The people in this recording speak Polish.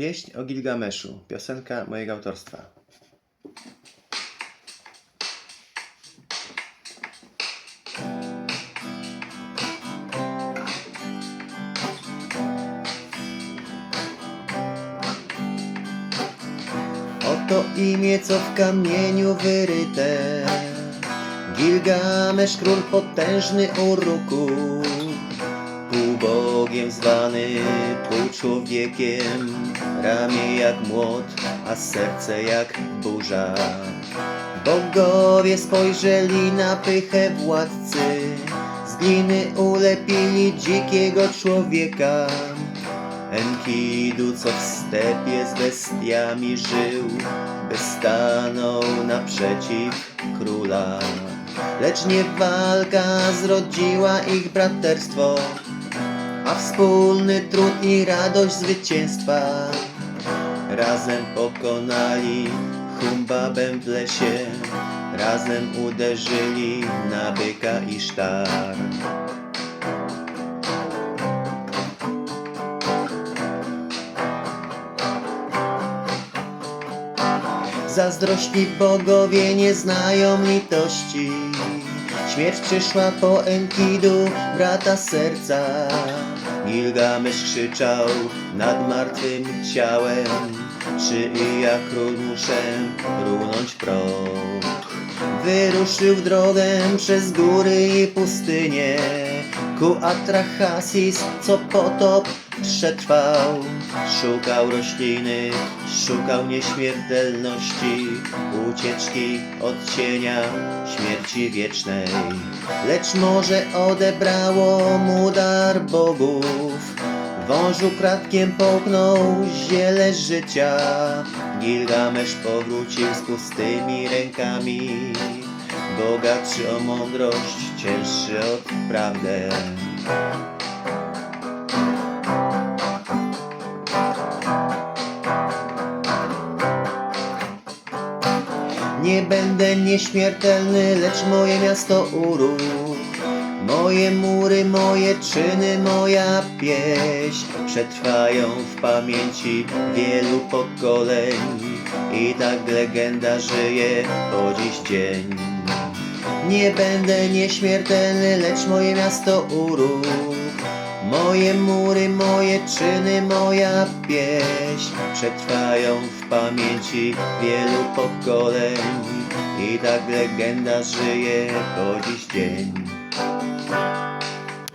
Pieśń o Gilgameszu. Piosenka mojego autorstwa. Oto imię, co w kamieniu wyryte. Gilgamesz, król potężny Uruku. Półbogiem zwany, pół człowiekiem. Ramię jak młot, a serce jak burza. Bogowie spojrzeli na pychę władcy. Z gliny ulepili dzikiego człowieka. Enkidu, co w stepie z bestiami żył, by stanął naprzeciw króla. Lecz nie walka zrodziła ich braterstwo, a wspólny trud i radość zwycięstwa. Razem pokonali Humbabę w lesie, razem uderzyli na byka i sztar. Zazdrośni bogowie nie znają litości. Śmierć przyszła po Enkidu, brata serca. Gilgamesz krzyczał nad martwym ciałem. Czy i ja król muszę runąć proch? Wyruszył w drogę przez góry i pustynię ku Atrahasis, co potop przetrwał. Szukał rośliny, szukał nieśmiertelności, ucieczki od cienia śmierci wiecznej. Lecz może odebrało mu dar bogów. Wążu kratkiem połknął ziele życia. Gilgamesz powrócił z pustymi rękami. Bogatszy o mądrość, cięższy od prawdę. Nie będę nieśmiertelny, lecz moje miasto urósł. Moje mury, moje czyny, moja pieśń przetrwają w pamięci wielu pokoleń. I tak legenda żyje po dziś dzień. Nie będę nieśmiertelny, lecz moje miasto urósł. Moje mury, moje czyny, moja pieśń przetrwają w pamięci wielu pokoleń. I tak legenda żyje po dziś dzień. Bye.